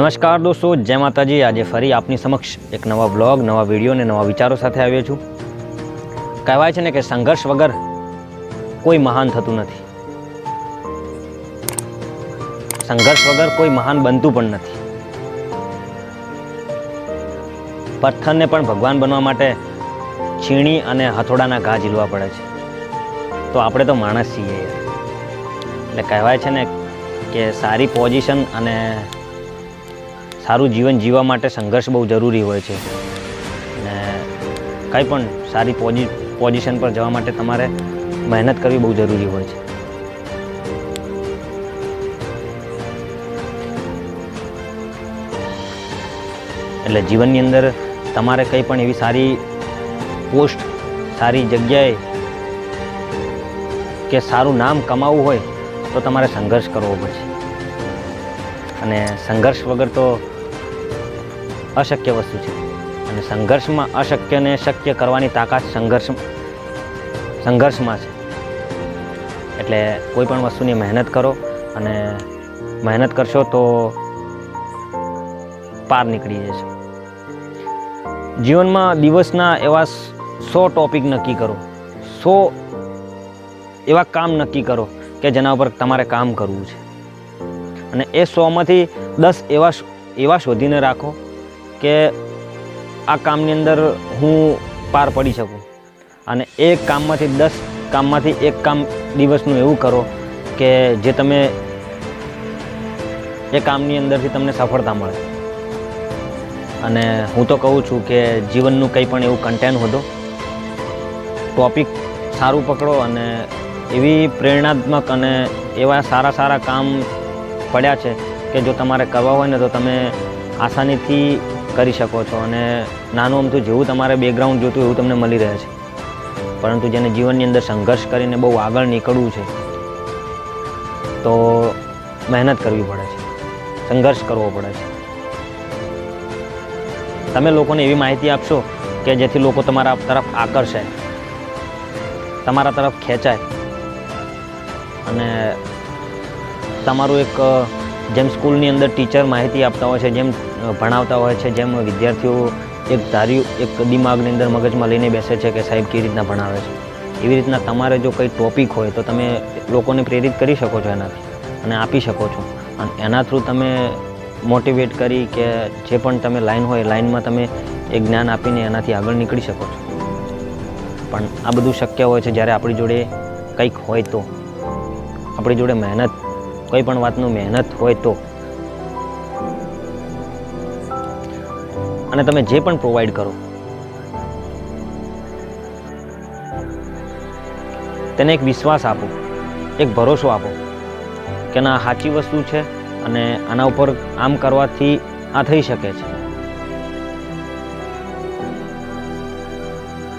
નમસ્કાર દોસ્તો, જય માતાજી. આજે ફરી આપની સમક્ષ એક નવા બ્લોગ નવા વીડિયો અને નવા વિચારો સાથે આવ્યો છું. કહેવાય છે ને કે સંઘર્ષ વગર કોઈ મહાન થતું નથી. સંઘર્ષ વગર કોઈ મહાન બનતું પણ નથી. પથ્થરને પણ ભગવાન બનવા માટે છીણી અને હથોડાના ઘા ઝીલવા પડે છે. તો આપણે તો માણસ છીએ. એટલે કહેવાય છે ને કે સારી પોઝિશન અને સારું જીવન જીવવા માટે સંઘર્ષ બહુ જરૂરી હોય છે. અને કંઈ પણ સારી પોઝિ, પોઝિશન પર જવા માટે તમારે મહેનત કરવી બહુ જરૂરી હોય છે. એટલે જીવનની અંદર તમારે કંઈ પણ એવી સારી પોસ્ટ, સારી જગ્યાએ કે સારું નામ કમાવવું હોય તો તમારે સંઘર્ષ કરવો પડશે. અને સંઘર્ષ વગર તો અશક્ય વસ્તુ છે. અને સંઘર્ષમાં અશક્યને શક્ય કરવાની તાકાત સંઘર્ષ સંઘર્ષમાં છે. એટલે કોઈ પણ વસ્તુની મહેનત કરો અને મહેનત કરશો તો પાર નીકળી જશે. જીવનમાં દિવસના એવા સો ટોપિક નક્કી કરો. સો એવા કામ નક્કી કરો કે જેના ઉપર તમારે કામ કરવું છે. અને એ સોમાંથી દસ એવા એવા શોધીને રાખો કે આ કામની અંદર હું પાર પડી શકું. અને એક કામમાંથી દસ કામમાંથી એક કામ દિવસનું એવું કરો કે જે તમે એ કામની અંદરથી તમને સફળતા મળે. અને હું તો કહું છું કે જીવનનું કંઈ પણ એવું કન્ટેન્ટ હોદો ટોપિક સારું પકડો અને એવી પ્રેરણાત્મક અને એવા સારા સારા કામ પડ્યા છે કે જો તમારે કરવા હોય ને તો તમે આસાનીથી કરી શકો છો અને નાનું અમથું જેવું તમારે બેકગ્રાઉન્ડ જોતું એવું તમને મળી રહે છે. પરંતુ જેને જીવનની અંદર સંઘર્ષ કરીને બહુ આગળ નીકળવું છે, તો મહેનત કરવી પડે છે. સંઘર્ષ કરવો પડે છે. તમે લોકોને એવી માહિતી આપશો કે જેથી લોકો તમારા તરફ આકર્ષાય, તમારા તરફ ખેંચાય અને તમારું એક જેમ સ્કૂલની અંદર ટીચર માહિતી આપતા હોય છે, જેમ ભણાવતા હોય છે, જેમ વિદ્યાર્થીઓ એક ધાર્યું, એક દિમાગની અંદર મગજમાં લઈને બેસે છે કે સાહેબ કેવી રીતના ભણાવે છે. એવી રીતના તમારે જો કંઈ ટોપિક હોય તો તમે લોકોને પ્રેરિત કરી શકો છો એનાથી અને આપી શકો છો. અને એના થ્રુ તમે મોટિવેટ કરી કે જે પણ તમે લાઈન હોય લાઈનમાં તમે એ જ્ઞાન આપીને એનાથી આગળ નીકળી શકો છો. પણ આ બધું શક્ય હોય છે જ્યારે આપણી જોડે કંઈક હોય તો. આપણી જોડે મહેનત કોઈ પણ વાતનું મહેનત હોય તો. અને તમે જે પણ પ્રોવાઈડ કરો. તેને એક વિશ્વાસ આપો, એક ભરોસો આપો કે ના સાચી વસ્તુ છે અને આના ઉપર આમ કરવાથી આ થઈ શકે છે.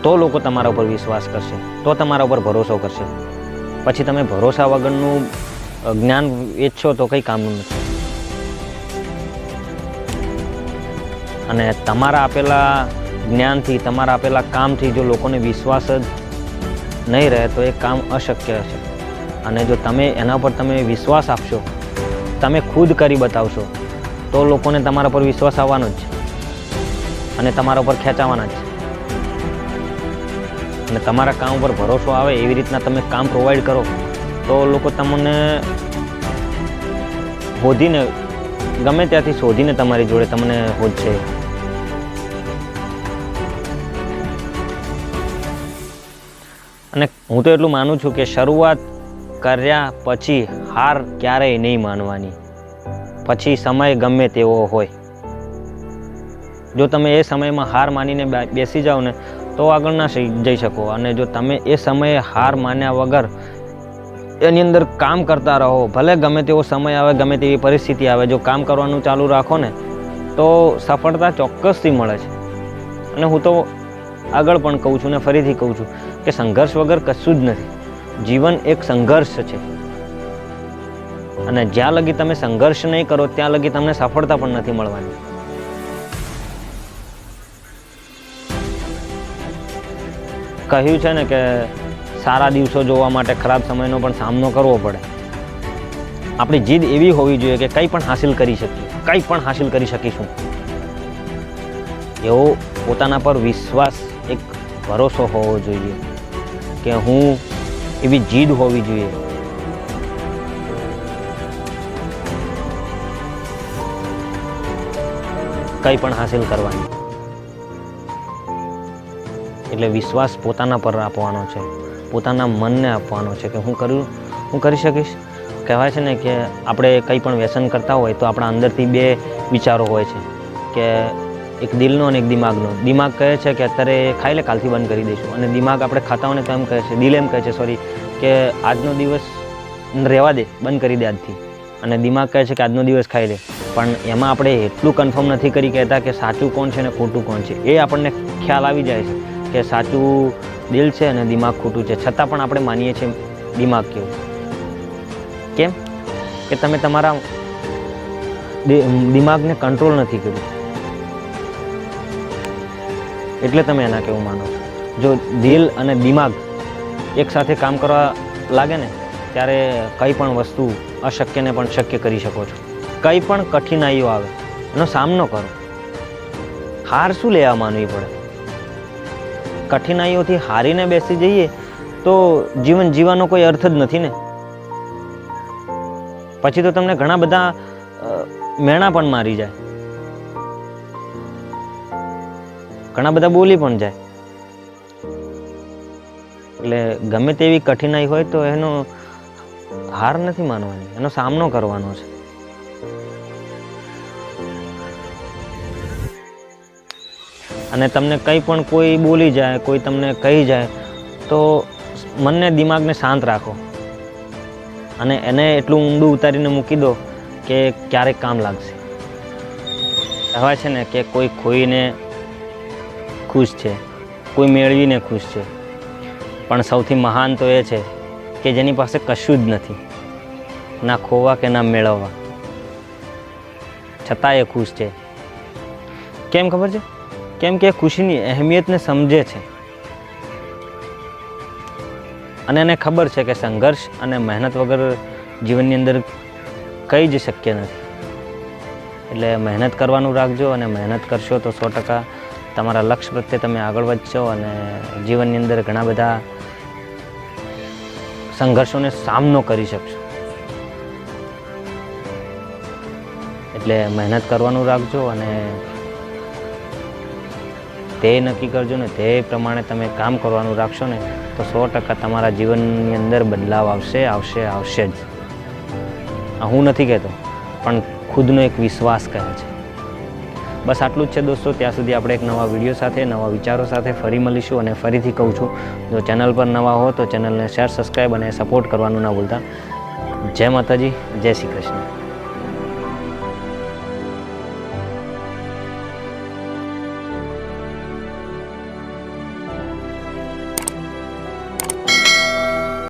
તો લોકો તમારા ઉપર વિશ્વાસ કરશે, તો તમારા ઉપર ભરોસો કરશે. પછી તમે ભરોસા વગરનું જ્ઞાન વેચશો તો કંઈ કામનું નથી. અને તમારા આપેલા જ્ઞાનથી, તમારા આપેલા કામથી જો લોકોને વિશ્વાસ જ નહીં રહે, તો એ કામ અશક્ય છે. અને જો તમે એના પર તમે વિશ્વાસ આપશો, તમે ખુદ કરી બતાવશો, તો લોકોને તમારા પર વિશ્વાસ આવવાનો જ છે. અને તમારા ઉપર ખેંચાવાના જ છે. અને તમારા કામ ઉપર ભરોસો આવે એવી રીતના તમે કામ પ્રોવાઈડ કરો. તો લોકો તમને શોધીને ગમે ત્યાંથી શોધીને તમારી જોડે તમને છે અને હું તો એટલું માનું છું કે શરૂઆત કર્યા પછી હાર ક્યારેય નહીં માનવાની. પછી સમય ગમે તેવો હોય. જો તમે એ સમયમાં હાર માનીને બેસી જાઓ ને, તો આગળ ના જઈ શકો. અને જો તમે એ સમયે હાર માન્યા વગર એની અંદર કામ કરતા રહો. ભલે ગમે તેવો સમય આવે, ગમે તેવી પરિસ્થિતિ આવે, જો કામ કરવાનું ચાલુ રાખો ને, તો સફળતા ચોક્કસથી મળે છે. અને હું તો આગળ પણ કહું છું ને, ફરીથી કહું છું કે સંઘર્ષ વગર કશું જ નથી. જીવન એક સંઘર્ષ છે. અને જ્યાં લગી તમે સંઘર્ષ નહીં કરો, ત્યાં લગી તમને સફળતા પણ નથી મળવાની. કહ્યું છે ને કે સારા દિવસો જોવા માટે ખરાબ સમયનો પણ સામનો કરવો પડે. આપણી જીદ એવી હોવી જોઈએ કે કંઈ પણ હાસિલ કરી શકીએ, કંઈ પણ હાસિલ કરી શકીશું. એવો પોતાના પર વિશ્વાસ એક ભરોસો હોવો જોઈએ કે હું એવી જીદ હોવી જોઈએ. કંઈ પણ હાસિલ કરવાની. એટલે વિશ્વાસ પોતાના પર આપવાનો છે. પોતાના મનને આપવાનો છે કે હું કરું હું કરી શકીશ? કહેવાય છે ને કે આપણે કંઈ પણ વ્યસન કરતા હોય તો આપણા અંદરથી બે વિચારો હોય છે કે એક દિલનો અને એક દિમાગનો. દિમાગ કહે છે કે અત્યારે ખાઈ લે, કાલથી બંધ કરી દઈશું. અને દિમાગ આપણે ખાતા હોય તો એમ કહે છે, દિલ એમ કહે છે સોરી કે આજનો દિવસ રહેવા દે, બંધ કરી દે આજથી. અને દિમાગ કહે છે કે આજનો દિવસ ખાઈ લે. પણ એમાં આપણે એટલું કન્ફર્મ નથી કરી કહેતા કે સાચું કોણ છે ને ખોટું કોણ છે. એ આપણને ખ્યાલ આવી જાય છે કે સાચું દિલ છે અને દિમાગ ખોટું છે. છતાં પણ આપણે માનીએ છીએ દિમાગ કેવું. કેમ? કે તમે તમારા દિમાગને કંટ્રોલ નથી કર્યું. એટલે તમે એના કેવું માનો જો દિલ અને દિમાગ એકસાથે કામ કરવા લાગે ને, ત્યારે કંઈ પણ વસ્તુ અશક્યને પણ શક્ય કરી શકો છો. કંઈ પણ કઠિનાઈઓ આવે, એનો સામનો કરો. હાર શું લેવા માનવી પડે? કઠિનાઈઓથી હારીને બેસી જઈએ, તો જીવન જીવવાનો કોઈ અર્થ જ નથી ને? પછી તો તમને ઘણા બધા મેણા પણ મારી જાય. ઘણા બધા બોલી પણ જાય. એટલે ગમે તેવી કઠિનાઈ હોય તો એનો હાર નથી માનવાની, એનો સામનો કરવાનો છે. અને તમને કંઈ પણ કોઈ બોલી જાય, કોઈ તમને કહી જાય, તો મનને, દિમાગને શાંત રાખો. અને એને એટલું ઊંડું ઉતારીને મૂકી દો કે ક્યારેક કામ લાગશે. કહેવાય છે ને કે કોઈ ખોઈને ખુશ છે, કોઈ મેળવીને ખુશ છે. પણ સૌથી મહાન તો એ છે કે જેની પાસે કશું જ નથી, ના ખોવા કે ના મેળવવા. છતાં એ ખુશ છે. કેમ ખબર છે? કેમ કે ખુશીની અહેમિયતને સમજે છે. અને એને ખબર છે કે સંઘર્ષ અને મહેનત વગર જીવનની અંદર કંઈ જ શક્ય નથી. એટલે મહેનત કરવાનું રાખજો અને મહેનત કરશો તો સો ટકા તમારા લક્ષ્ય પ્રત્યે તમે આગળ વધશો અને જીવનની અંદર ઘણા બધા સંઘર્ષોને સામનો કરી શકશો. એટલે મહેનત કરવાનું રાખજો અને તે નક્કી કરજો ને તે પ્રમાણે તમે કામ કરવાનું રાખશો ને, તો સો ટકા તમારા જીવનની અંદર બદલાવ આવશે આવશે આવશે જ. હું નથી કહેતો, પણ ખુદનો એક વિશ્વાસ કહે છે. બસ આટલું જ છે દોસ્તો, ત્યાં સુધી આપણે એક નવા વીડિયો સાથે, નવા વિચારો સાથે ફરી મળીશું અને ફરીથી કહું છું, જો ચેનલ પર નવા હો તો ચેનલને શેર સબસ્ક્રાઈબ અને સપોર્ટ કરવાનું ના ભૂલતા. જય માતાજી, જય શ્રી કૃષ્ણ.